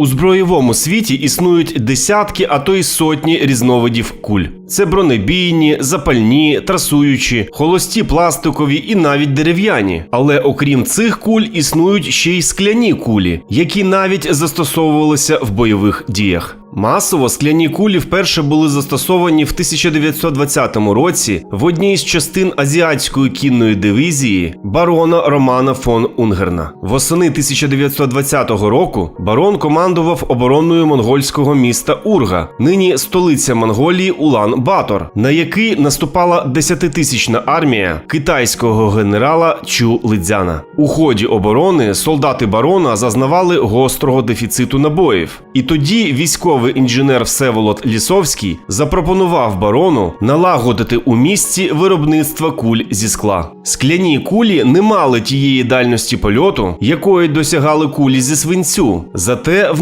У зброєвому світі існують десятки, а то й сотні різновидів куль. Це бронебійні, запальні, трасуючі, холості пластикові і навіть дерев'яні. Але окрім цих куль існують ще й скляні кулі, які навіть застосовувалися в бойових діях. Масово скляні кулі вперше були застосовані в 1920 році в одній з частин азіатської кінної дивізії барона Романа фон Унгерна. Восени 1920 року барон командував обороною монгольського міста Урга, нині столиця Монголії Улан Батор, на який наступала десятитисячна армія китайського генерала Чу Лидзяна. У ході оборони солдати барона зазнавали гострого дефіциту набоїв, і тоді військовий інженер Всеволод Лісовський запропонував барону налагодити у місті виробництво куль зі скла. Скляні кулі не мали тієї дальності польоту, якої досягали кулі зі свинцю, зате в